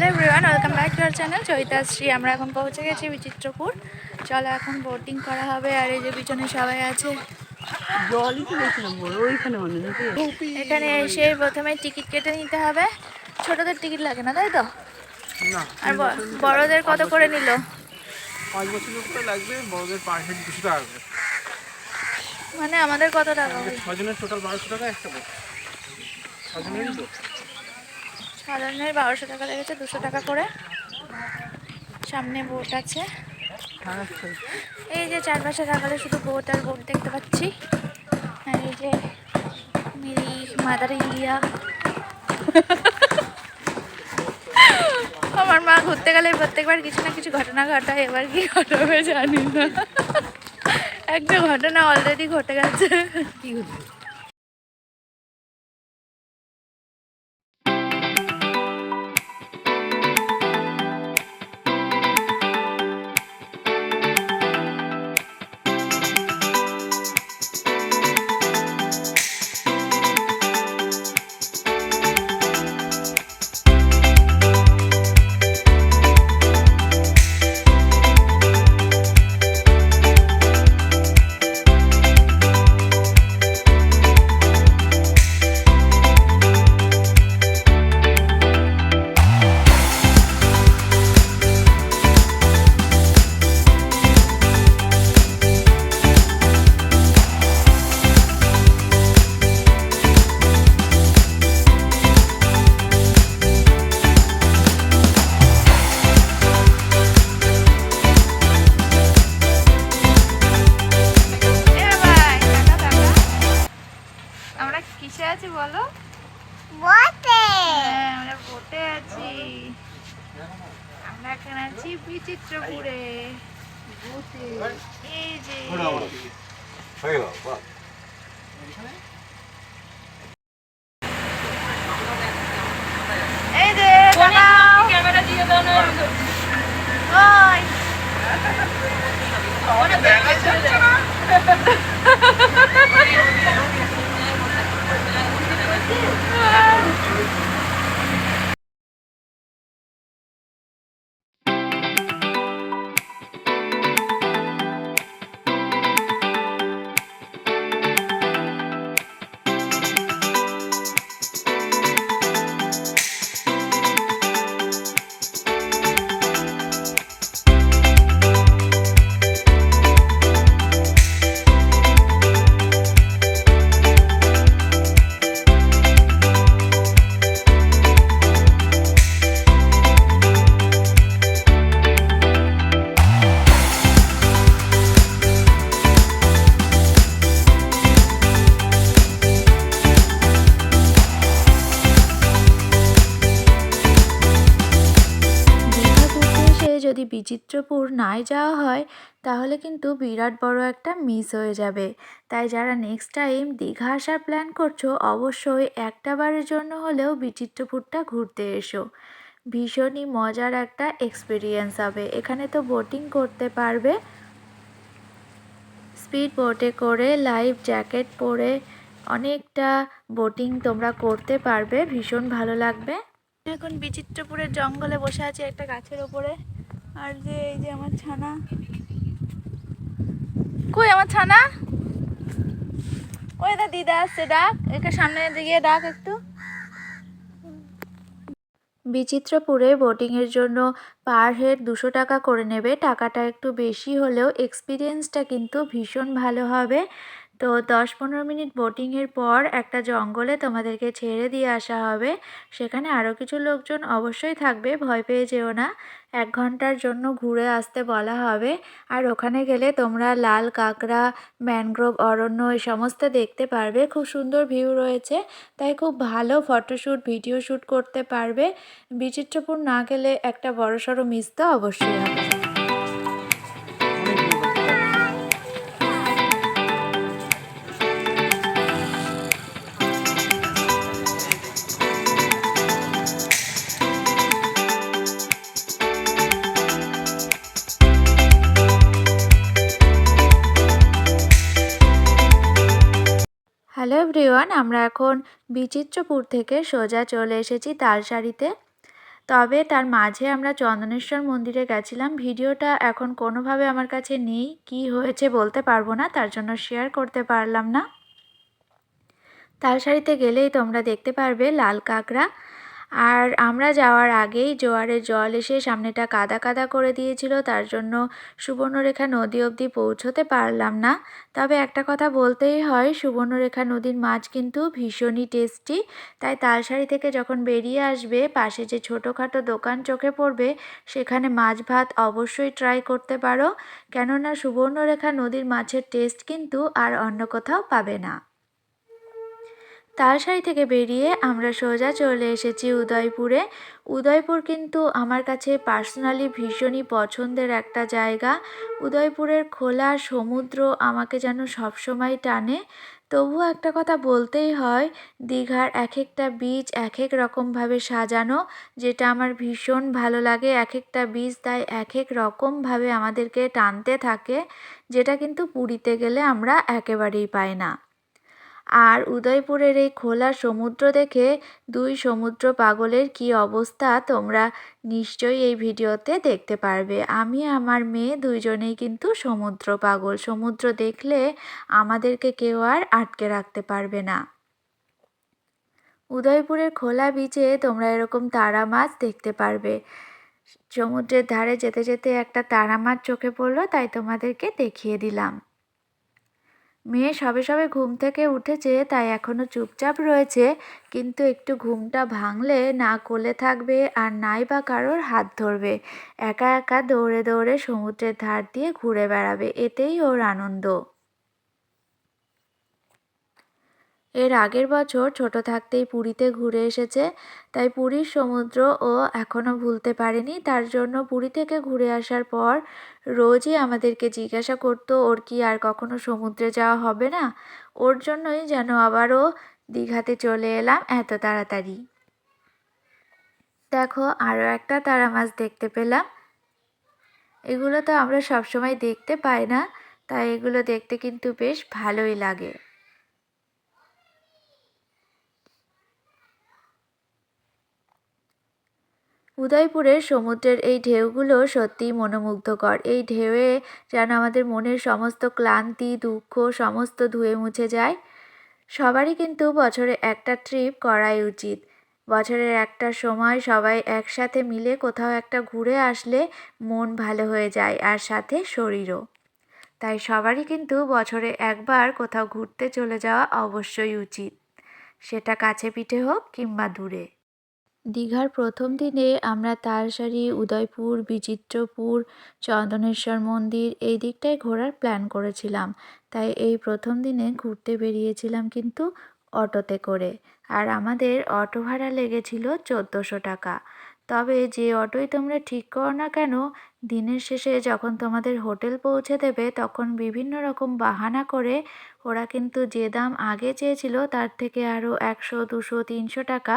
Hello everyone welcome back to our channel. Chaitashri আমরা এখন পৌঁছে গেছি বিচিত্রপুর। চলো এখন বোটিং করা হবে আর এই যে পিছনে সবাই আছে। এখানে এসে প্রথমে টিকিট কেটে নিতে হবে। ছোটদের টিকিট লাগে না তাই তো? আর বড়দের কত করে নিল? পাঁচ বছরের উপরে লাগবে বড়দের পার হেড দুশো টাকা মানে আমাদের কত টাকা হবে? ছজনের টোটাল বারোশো টাকা একটা ছজনেরই তো সাধারণের বারোশো টাকা লেগেছে, দুশো টাকা করে। সামনে বোট আছে। এই যে চারপাশে তাকালে শুধু বোট আর বোট দেখতে পাচ্ছি। আর এই যে মেরি মাদার ইয়া আমার মা ঘুরতে গেলে প্রত্যেকবার কিছু না কিছু ঘটনা ঘটায়, এবার কি ঘটবে জানি না। একটা ঘটনা অলরেডি ঘটে গেছে। কি এখানে আছি বিচিত্রপুরে। এই যে। বিচিত্রপুর নাই যাওয়া হয়, তাহলে কিন্তু বিরাট বড় একটা মিস হয়ে যাবে। তাই যারা নেক্সট টাইম দীঘা আসার প্ল্যান করছ, অবশ্যই একটা বারের জন্য হলেও বিচিত্রপুরটা ঘুরতে এসো। ভীষণই মজার একটা এক্সপিরিয়েন্স হবে। এখানে তো বোটিং করতে পারবে। স্পিড বোটে করে লাইফ জ্যাকেট পরে অনেকটা বোটিং তোমরা করতে পারবে। ভীষণ ভালো লাগবে। এখন বিচিত্রপুরের জঙ্গলে বসে আছি একটা গাছের ওপরে। আর যে এই যে আমার ছানা। কই আমার ছানা? ওই দা দিদা আসছে, ডাক। একে সামনে দিকে ডাক একটু। বিচিত্রপুরে বোটিংয়ের জন্য পার হেড দুশো টাকা করে নেবে। টাকাটা একটু বেশি হলেও এক্সপিরিয়েন্সটা কিন্তু ভীষণ ভালো হবে। তো দশ পনেরো মিনিট বোটিংয়ের পর একটা জঙ্গলে তোমাদেরকে ছেড়ে দিয়ে আসা হবে। সেখানে আরও কিছু লোকজন অবশ্যই থাকবে, ভয় পেয়ে যেও না। এক ঘণ্টার জন্য ঘুরে আসতে বলা হবে। আর ওখানে গেলে তোমরা লাল কাঁকড়া, ম্যানগ্রোভ, অরণ্য এই সমস্ত দেখতে পারবে। খুব সুন্দর ভিউ রয়েছে। তাই খুব ভালো ফটোশ্যুট, ভিডিও শ্যুট করতে পারবে। বিচিত্রপুর না গেলে একটা বড়সড় মিস তো অবশ্যই হবে। এভরিওয়ান আমরা এখন বিচিত্রপুর থেকে সোজা চলে এসেছি তালশাড়িতে। তবে তার মাঝে আমরা চন্দনেশ্বর মন্দিরে গেছিলাম। ভিডিওটা এখন কোনোভাবে আমার কাছে নেই, কি হয়েছে বলতে পারব না, তার জন্য শেয়ার করতে পারলাম না। তালসারিতে গেলেই তোমরা দেখতে পারবে লাল কাঁকড়া। আর আমরা যাওয়ার আগেই জোয়ারের জল এসে সামনেটা কাদা কাদা করে দিয়েছিল, তার জন্য সুবর্ণরেখা নদী অবধি পৌঁছতে পারলাম না। তবে একটা কথা বলতেই হয়, সুবর্ণরেখা নদীর মাছ কিন্তু ভীষণই টেস্টি। তাই তালসারি থেকে যখন বেরিয়ে আসবে, পাশে যে ছোটোখাটো দোকান চোখে পড়বে, সেখানে মাছ ভাত অবশ্যই ট্রাই করতে পারো। কেননা সুবর্ণরেখা নদীর মাছের টেস্ট কিন্তু আর অন্য কোথাও পাবে না। তালসারি থেকে বেরিয়ে আমরা সোজা চলে এসেছি উদয়পুরে। উদয়পুর কিন্তু আমার কাছে পার্সোনালি ভীষণই পছন্দের একটা জায়গা। উদয়পুরের খোলা সমুদ্র আমাকে যেন সবসময় টানে। তবুও একটা কথা বলতেই হয়, দীঘার এক একটা বীচ এক এক রকমভাবে সাজানো, যেটা আমার ভীষণ ভালো লাগে। এক একটা বীচ তাই এক এক রকমভাবে আমাদেরকে টানতে থাকে, যেটা কিন্তু পুরীতে গেলে আমরা একেবারেই পাই না। আর উদয়পুরের এই খোলা সমুদ্র দেখে দুই সমুদ্র পাগলের কি অবস্থা তোমরা নিশ্চয়ই এই ভিডিওতে দেখতে পারবে। আমি আমার মেয়ে দুইজনেই কিন্তু সমুদ্র পাগল। সমুদ্র দেখলে আমাদেরকে কেউ আর আটকে রাখতে পারবে না। উদয়পুরের খোলা বিচে তোমরা এরকম তারা মাছ দেখতে পারবে। সমুদ্রের ধারে যেতে যেতে একটা তারা মাছ চোখে পড়ল, তাই তোমাদেরকে দেখিয়ে দিলাম। মেয়ে সবে সবে ঘুম থেকে উঠেছে, তাই এখনও চুপচাপ রয়েছে। কিন্তু একটু ঘুমটা ভাঙলে না কোলে থাকবে আর নাই বা কারোর হাত ধরবে। একা একা দৌড়ে দৌড়ে সমুদ্রের ধার দিয়ে ঘুরে বেড়াবে, এতেই ওর আনন্দ। এর আগের বছর ছোট থাকতেই পুরীতে ঘুরে এসেছে, তাই পুরীর সমুদ্র ও এখনও ভুলতে পারেনি। তার জন্য পুরী থেকে ঘুরে আসার পর রোজই আমাদেরকে জিজ্ঞাসা করতো, ওর কি আর কখনো সমুদ্রে যাওয়া হবে না? ওর জন্যই যেন আবারও দীঘাতে চলে এলাম এত তাড়াতাড়ি। দেখো, আরও একটা তারা মাছ দেখতে পেলাম। এগুলো তো আমরা সবসময় দেখতে পাই না, তাই এগুলো দেখতে কিন্তু বেশ ভালোই লাগে। উদয়পুরের সমুদ্রের এই ঢেউগুলো সত্যিই মনোমুগ্ধকর। এই ঢেউয়ে যেন আমাদের মনের সমস্ত ক্লান্তি, দুঃখ সমস্ত ধুয়ে মুছে যায়। সবারই কিন্তু বছরে একটা ট্রিপ করাই উচিত। বছরের একটা সময় সবাই একসাথে মিলে কোথাও একটা ঘুরে আসলে মন ভালো হয়ে যায় আর সাথে শরীরও। তাই সবারই কিন্তু বছরে একবার কোথাও ঘুরতে চলে যাওয়া অবশ্যই উচিত। সেটা কাছে পিঠে হোক কিংবা দূরে। দীঘার প্রথম দিনে আমরা তালসারি উদয়পুর, বিচিত্রপুর, চন্দনেশ্বর মন্দির এই দিকটায় ঘোরার প্ল্যান করেছিলাম। তাই এই প্রথম দিনে ঘুরতে বেরিয়েছিলাম কিন্তু অটোতে করে। আর আমাদের অটো ভাড়া লেগেছিল চোদ্দোশো টাকা। তবে যে অটোই তোমরা ঠিক করো না কেন দিনের শেষে যখন তোমাদের হোটেল পৌঁছে দেবে, তখন বিভিন্ন রকম বাহানা করে ওরা কিন্তু যে দাম আগে চেয়েছিল, তার থেকে আরও একশো, দুশো, তিনশো টাকা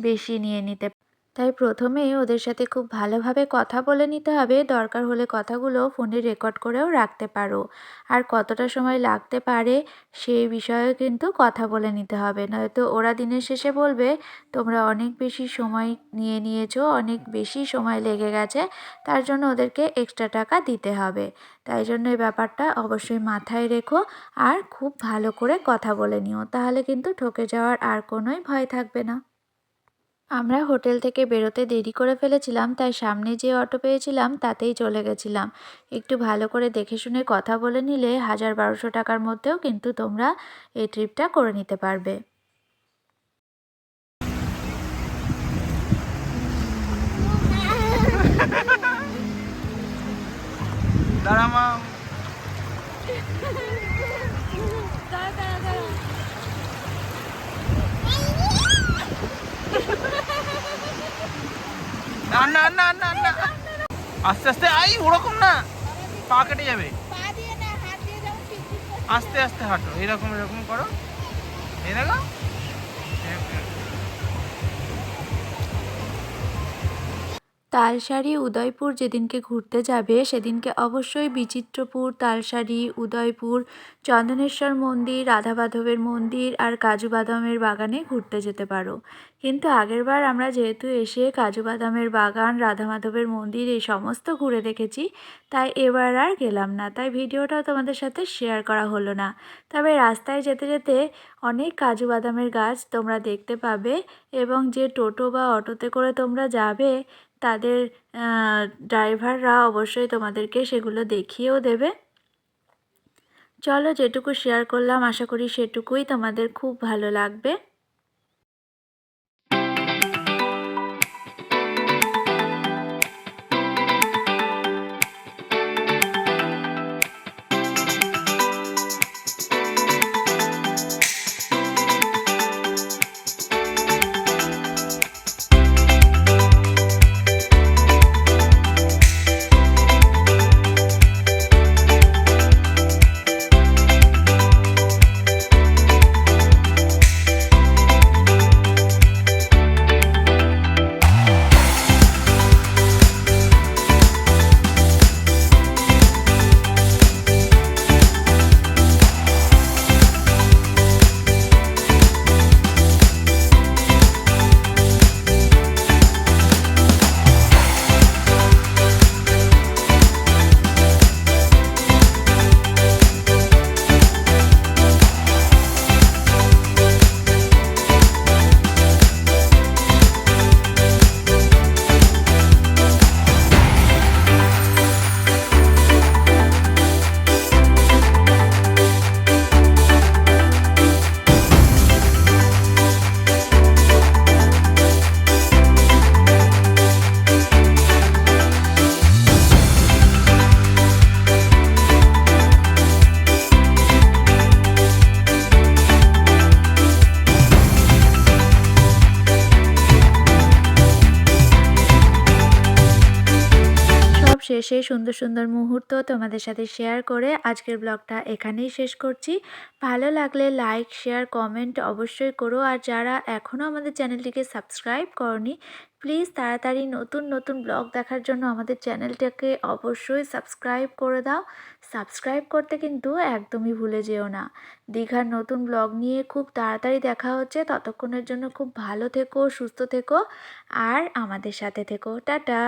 বেশি নিয়ে নিতে তাই প্রথমে ওদের সাথে খুব ভালোভাবে কথা বলে নিতে হবে। দরকার হলে কথাগুলো ফোনে রেকর্ড করেও রাখতে পারো। আর কতটা সময় লাগতে পারে সেই বিষয়েও কিন্তু কথা বলে নিতে হবে। নয়তো ওরা দিনের শেষে বলবে, তোমরা অনেক বেশি সময় নিয়ে নিয়েছো, অনেক বেশি সময় লেগে গেছে, তার জন্য ওদেরকে এক্সট্রা টাকা দিতে হবে। তাই জন্য এই ব্যাপারটা অবশ্যই মাথায় রেখো আর খুব ভালো করে কথা বলে নিও। তাহলে কিন্তু ঠকে যাওয়ার আর কোনোই ভয় থাকবে না। আমরা হোটেল থেকে বেরোতে দেরি করে ফেলেছিলাম, তাই সামনে যে অটো পেয়েছিলাম তাতেই চলে গেছিলাম। একটু ভালো করে দেখে শুনে কথা বলে নিলে হাজার বারোশো টাকার মধ্যেও কিন্তু তোমরা এই ট্রিপটা করে নিতে পারবে। দাঁড়া না না না না না। আস্তে আস্তে, আই, ওরকম না। পা কেটে যাবে। আস্তে আস্তে হাঁটো। এরকম এরকম করো। এই তালসারি উদয়পুর যেদিনকে ঘুরতে যাবে, সেদিনকে অবশ্যই বিচিত্রপুর তালসারি উদয়পুর, চন্দনেশ্বর মন্দির রাধা মাধবের মন্দির আর কাজু বাদামের বাগানে ঘুরতে যেতে পারো। কিন্তু আগেরবার আমরা যেহেতু এসে কাজু বাদামের বাগান রাধা মাধবের মন্দির এই সমস্ত ঘুরে দেখেছি, তাই এবার আর গেলাম না। তাই ভিডিওটাও তোমাদের সাথে শেয়ার করা হলো না। তবে রাস্তায় যেতে যেতে অনেক কাজু বাদামের গাছ তোমরা দেখতে পাবে এবং যে টোটো বা অটোতে করে তোমরা যাবে তাদের ড্রাইভাররা অবশ্যই তোমাদেরকে সেগুলো দেখিয়েও দেবে। চলো যেটুকু শেয়ার করলাম, আশা করি সেটুকুই তোমাদের খুব ভালো লাগবে। শেষে সুন্দর সুন্দর মুহূর্ত তোমাদের সাথে শেয়ার করে আজকের ব্লগটা এখানেই শেষ করছি। ভালো লাগলে লাইক শেয়ার কমেন্ট অবশ্যই করো। আর যারা এখনও আমাদের চ্যানেলটিকে সাবস্ক্রাইব করনি প্লিজ তাড়াতাড়ি নতুন নতুন ব্লগ দেখার জন্য আমাদের চ্যানেলটাকে অবশ্যই সাবস্ক্রাইব করে দাও। সাবস্ক্রাইব করতে কিন্তু একদমই ভুলে যেও না। দীঘার নতুন ব্লগ নিয়ে খুব তাড়াতাড়ি দেখা হচ্ছে। ততক্ষণের জন্য খুব ভালো থেকো, সুস্থ থেকো, আর আমাদের সাথে থেকো। টাটা!